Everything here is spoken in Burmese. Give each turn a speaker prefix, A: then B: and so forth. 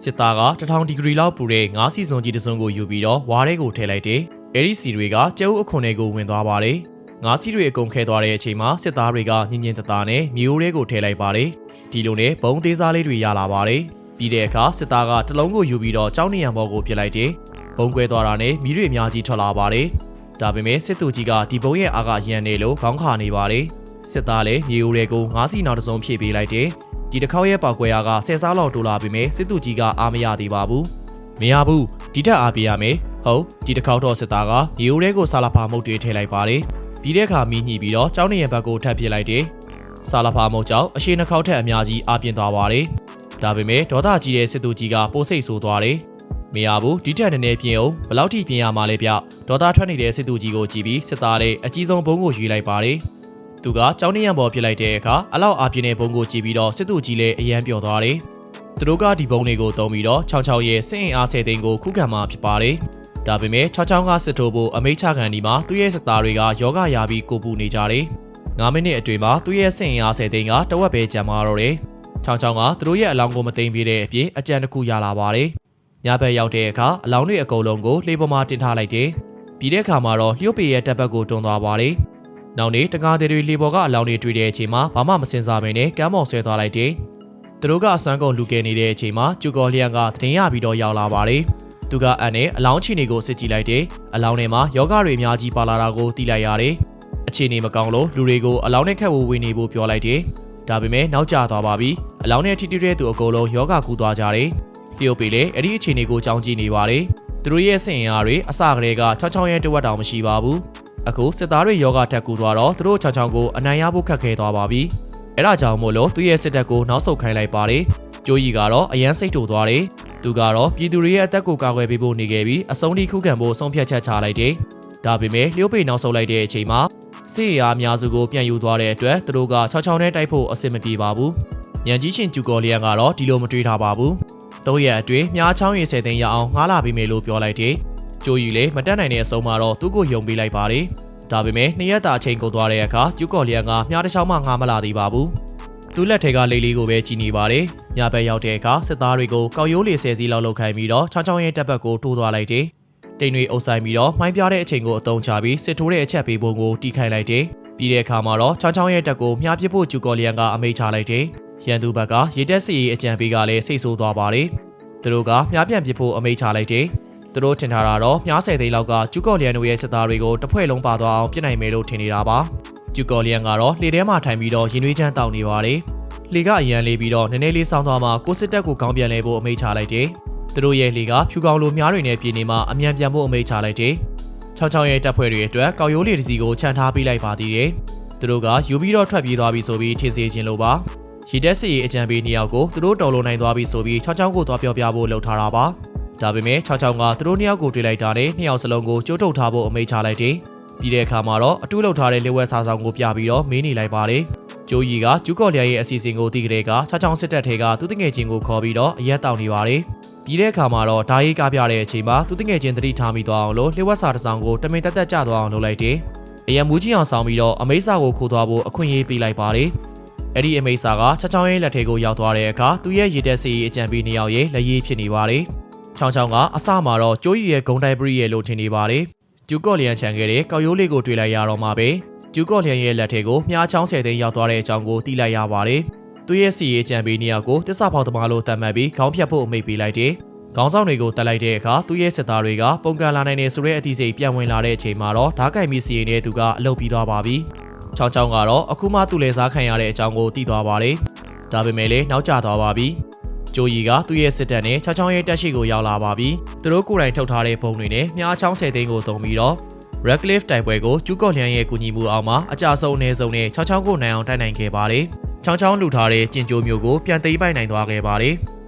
A: စစ်သားက1000ဒီဂရီလောက်ပူတဲ့ငါးစီစုံကြီးတစ်စုံကိုယူပြီးတော့ဝါးထဲကိုထည့်လိုက်တယ်။အဲဒီစီတွေကကျဲဥအခွန်တွေကိုဝင်သွားပါတယ်။ငါးစီတွေအကုန်ခဲသွားတဲ့အချိန်မှာစစ်သားတွေကညင်ညင်တသားနဲ့မျိုးရဲကိုထည့်လိုက်ပါတယ်။ဒီလိုနဲ့ဘုံသေးစားလေးတွေရလာပါတယ်။ပြီးတဲ့အခါစစ်သားကတလုံးကိုယူပြီးတော့ကြောင်းနေရံဘောကိုပြစ်လိုက်တယ်။ဘုံကွဲသွားတာနဲ့မီးတွေအများကြီးထွက်လာပါတယ်။ဒါပေမဲ့စစ်သူကြီးကဒီဘုံရဲ့အာကရန်နေလို့ခေါင်းခါနေပါတယ်။စစ်သားလည်းမြေအိုတွေကိုငါးစီနောက်တစ်စုံဖြည့်ပေးလိုက်တယ်။ ဒီတစ်ခေါက်ရဲ့ပောက်ကွဲအားကဆယ်စားလောက်တိုးလာပြီမဲ့စစ်သူကြီးကအားမရသေးပါဘူး။မရဘူးဒီထက်အားပေးရမယ်။ဟုတ်ဒီတစ်ခေါက်တော့စစ်သားကမြေအိုတွေကိုဆာလာဖာမုတ်တွေထည့်လိုက်ပါတယ်။ပြီးတဲ့အခါမီးညှိပြီးတော့ကျောင်းနေရံဘက်ကိုထပ်ပြစ်လိုက်တယ်။ဆာလာဖာမုတ်ကြောင့်အရှိနှခေါက်ထက်အများကြီးအားပြင်းသွားပါတယ်။ဒါပေမဲ့ဒေါသကြီးတဲ့စစ်သူကြီးကပိုစိတ်ဆိုးသွားတယ်။မရဘူးဒီထက်နည်းနည်းပြင်းအောင်ဘယ်လောက်ထိပြင်းရမှာလဲဗျဒေါသထွက်နေတဲ့စစ်သူကြီးကိုကြည့်ပြီးစစ်သားလေးအကြီးဆုံးဘုံကိုယူလိုက်ပါတယ် သူကကြောင်းနေရံပေါ်ပြစ်လိုက်တဲ့အခါအလောက်အားပြင်းတဲ့ဘုံကိုကြည့်ပြီးတော့စစ်သူကြီးလည်းအယမ်းပျော်သွားတယ်သူတို့ကဒီဘုံတွေကိုတုံးပြီးတော့ချောင်းချောင်းရဲ့စစ်အင်အားဆယ်သိန်းကိုခုခံမှာဖြစ်ပါတယ်ဒါပေမဲ့ချောင်းချောင်းကစစ်ထိုးဖို့အမိတ်ချခံဒီမှာသူ့ရဲ့စစ်သားတွေကယောဂရာပြီးကိုပူနေကြတယ်9မိနစ်အတွင်းမှာသူ့ရဲ့စစ်အင်အားဆယ်သိန်းကတဝက်ပဲကျန်မာတော့တယ်ချောင်းချောင်းကသူတို့ရဲ့အလောင်းကိုမသိမ်းပြတဲ့အပြင်အကြံတစ်ခုရလာပါတယ်ညဘက်ရောက်တဲ့အခါအလောင်းတွေအကုန်လုံးကိုလေပေါ်မှာတင်ထားလိုက်တယ်။ပြီးတဲ့အခါမှာတော့လျှို့ပေရဲ့တပ်ဘက်ကိုတွန်းသွားပါတယ်။ နောက်နေ့တကားတွေလေပေါ်ကအလောင်းတွေတွေ့တဲ့အချိန်မှာဘာမှမစင်စားဘဲနဲ့ကမ်းပေါ်ဆွဲသွားလိုက်တယ်။သူတို့ကအစမ်းကုန်လူကဲနေတဲ့အချိန်မှာကျူကော်လျန်ကတင်ရပြီးတော့ရောက်လာပါတယ်။သူကအန်နဲ့အလောင်းချီနေကိုစစ်ကြည့်လိုက်တယ်။အလောင်းထဲမှာယောဂတွေအများကြီးပါလာတာကိုသိလိုက်ရတယ်။အခြေအနေမကောင်းလို့လူတွေကိုအလောင်းနဲ့ခက်ဝဝေးနေဖို့ပြောလိုက်တယ်။ဒါပေမဲ့နောက်ကျသွားပါပြီ။အလောင်းနဲ့ထိတိတဲ့သူအကုန်လုံးယောဂကူသွားကြတယ်။တရုတ်ပြည်လည်းအဲ့ဒီအခြေအနေကိုကြောင်းကြည့်နေပါတယ်။ သူတို့ရဲ့စင်အားတွေအစကတည်းက66ရဲတဝက်တောင်မရှိပါဘူး။အခုစစ်သားတွေယောဂထက်ကူသွားတော့သူတို့66ကိုအနိုင်ရဖို့ခက်ခဲသွားပါပြီ။အဲ့ဒါကြောင့်မို့လို့သူ့ရဲ့စစ်တပ်ကိုနောက်ဆုတ်ခိုင်းလိုက်ပါတယ်။ကျိုးကြီးကတော့အရန်စိတ်တူသွားတယ်။သူကတော့ပြည်သူတွေရဲ့အသက်ကိုကာကွယ်ပေးဖို့နေခဲ့ပြီးအဆုံးထိခုခံဖို့ဆုံးဖြတ်ချက်ချလိုက်တယ်။ဒါပေမဲ့လျှို့ပေနောက်ဆုတ်လိုက်တဲ့အချိန်မှာစစ်အင်အားအများစုကိုပြန်ယူသွားတဲ့အတွက်သူတို့က66နဲ့တိုက်ဖို့အဆင်မပြေပါဘူး။ညံကြီးရှင်ကျူကော်လီယန်ကတော့ဒီလိုမတွေးထားပါဘူး။ သုံးရက်အတွင်းမြားချောင်းရီဆယ်သိန်းရအောင်ငားလာပေးမယ်လို့ပြောလိုက်တယ်။ကျိုးယူလည်းမတက်နိုင်တဲ့အဆုံးမှာတော့သူ့ကိုယုံပေးလိုက်ပါတယ်။ဒါပေမဲ့နှစ်ရက်တာအချိန်ကုန်သွားတဲ့အခါကျူကော်လီယန်ကမြားတစ်ချောင်းမှငားမလာသေးပါဘူး။သူ့လက်ထဲကလိတ်လေးကိုပဲကြည်နေပါတယ်။ညဘက်ရောက်တဲ့အခါစစ်သားတွေကိုကောက်ရိုးလေးဆယ်စီးလောက်လောက်ခိုင်းပြီးတော့ချောင်းချောင်းရဲ့တပ်ဘက်ကိုတိုးသွားလိုက်တယ်။တိမ်တွေအုပ်ဆိုင်ပြီးတော့မိုင်းပြတဲ့အချိန်ကိုအတုံးချပြီးစစ်ထိုးတဲ့အချက်ပေးပုံကိုတီးခိုင်းလိုက်တယ်။ပြီးတဲ့အခါမှာတော့ချောင်းချောင်းရဲ့တပ်ကိုမြားပစ်ဖို့ကျူကော်လီယန်ကအမိန့်ချလိုက်တယ်။ ရန်သူဘက်ကရေတက်စီအကြံပေးကလည်းစိတ်ဆိုးသွားပါတယ်။သူတို့ကမြားပြန်ပစ်ဖို့အမိန့်ချလိုက်တယ်။သူတို့ထင်ထားတာတော့မြားဆယ်သိန်းလောက်ကကျူကော်လျန်တို့ရဲ့စစ်သားတွေကိုတစ်ဖွဲ့လုံးပါသွားအောင်ပြင်နိုင်မယ်လို့ထင်နေတာပါ။ကျူကော်လျန်ကတော့လှေထဲမှာထိုင်ပြီးတော့ရင်နွေးချမ်းတောင်းနေပါတယ်။လှေကအရန်လေးပြီးတော့နည်းနည်းလေးဆောင်းသွားမှကိုစစ်တပ်ကိုကောင်းပြန်လဲဖို့အမိန့်ချလိုက်တယ်။သူတို့ရဲ့လှေကဖြူကောင်လိုမြားတွေနဲ့ပြည်နေမှအမြန်ပြန်ဖို့အမိန့်ချလိုက်တယ်။ချောင်းချောင်းရဲ့တပ်ဖွဲ့တွေအတွက်ကောက်ရိုးလေတစ်စီကိုခြံထားပေးလိုက်ပါသေးတယ်။သူတို့ကယူပြီးတော့ထွက်ပြေးသွားပြီဆိုပြီးထင်စေခြင်းလို့ပါ။ ရီတက်စီအကြံပေးနှစ်ယောက်ကိုသူတို့တော်လုံးနိုင်သွားပြီဆိုပြီး6ချောင်းကိုသွားပြောပြဖို့လှုပ်ထားတာပါဒါပေမဲ့6ချောင်းကသူတို့နှစ်ယောက်ကိုတွေ့လိုက်တာနဲ့နှစ်ယောက်စလုံးကိုကြိုးထုတ်ထားဖို့အမိန့်ချလိုက်တယ်ပြီးတဲ့အခါမှာတော့အတူလှုပ်ထားတဲ့လေဝက်စာဆောင်ကိုပြပြီးတော့မေးနေလိုက်ပါတယ်ကျိုးကြီးကကျူးကော်လျာရဲ့အစီအစဉ်ကိုသိကြတဲ့က6ချောင်းစစ်တပ်ထဲကသူတငယ်ချင်းကိုခေါ်ပြီးတော့အရက်တောင်းနေပါတယ်ပြီးတဲ့အခါမှာတော့ဓာရေးကားပြတဲ့အချိန်မှာသူတငယ်ချင်းသတိထားမိသွားအောင်လို့လေဝက်စာတစ်စောင်ကိုတမင်တက်တက်ကျသွားအောင်လုပ်လိုက်တယ်အရန်မူကြီးအောင်ဆောင်ပြီးတော့အမိတ်စာကိုခိုးသွားဖို့အခွင့်အရေးပေးလိုက်ပါတယ် အဲ့ဒီအမိတ်စာကချောင်းချောင်းရဲ့လက်ထဲကိုရောက်သွားတဲ့အခါသူ့ရဲ့ရေတက်စီအကြံပေးနှစ်ယောက်ရဲ့လက်ရည်ဖြစ်နေပါတယ်။ချောင်းချောင်းကအစမှာတော့ကျိုးရီရဲ့ဂုံတိုင်ပရိရဲ့လို့ထင်နေပါတယ်။ကျူကော့လျန်ချန်ခဲ့တဲ့ကောက်ရိုးလေးကိုတွေ့လိုက်ရတော့မှပဲကျူကော့လျန်ရဲ့လက်ထဲကိုမြားချောင်းဆယ်သိန်းရောက်သွားတဲ့အကြောင်းကိုသိလိုက်ရပါတယ်။သူ့ရဲ့စီရေးအကြံပေးနှစ်ယောက်ကိုတစ္ဆဖောက်သမားလို့တတ်မှတ်ပြီးခေါင်းဖြတ်ဖို့အမိန့်ပေးလိုက်တယ်။ခေါင်းဆောင်တွေကိုတက်လိုက်တဲ့အခါသူ့ရဲ့စစ်သားတွေကပုံကန်လာနိုင်နေဆိုတဲ့အသည့်စိတ်ပြန်ဝင်လာတဲ့အချိန်မှာတော့ဓာတ်ကင်မီစီရင်တဲ့သူကအလုပ်ပြီးသွားပါပြီ။ ချောင်းချောင်းကတော့အခုမှသူ့လေစားခံရတဲ့အကြောင်းကိုသိသွားပါတယ်။ဒါပေမဲ့လည်းနောက်ကျသွားပါပြီ။ဂျိုယီကသူ့ရဲ့စစ်တပ်နဲ့ချောင်းချောင်းရဲ့တက်ရှိကိုရောက်လာပါပြီ။သူတို့ကိုယ်တိုင်ထုတ်ထားတဲ့ပုံတွေနဲ့မြားချောင်းဆယ်သိန်းကိုတုံပြီးတော့ Redcliffe တိုက်ပွဲကိုကျူးကော့လျန်ရဲ့ကူညီမှုအောက်မှာအကြဆုံးအနည်းဆုံးနဲ့ချောင်းချောင်းကိုနိုင်အောင်တိုက်နိုင်ခဲ့ပါတယ်။ချောင်းချောင်းလူထားတဲ့ကျင်ကြိုမျိုးကိုပြန်သိမ်းပိုက်နိုင်သွားခဲ့ပါတယ်။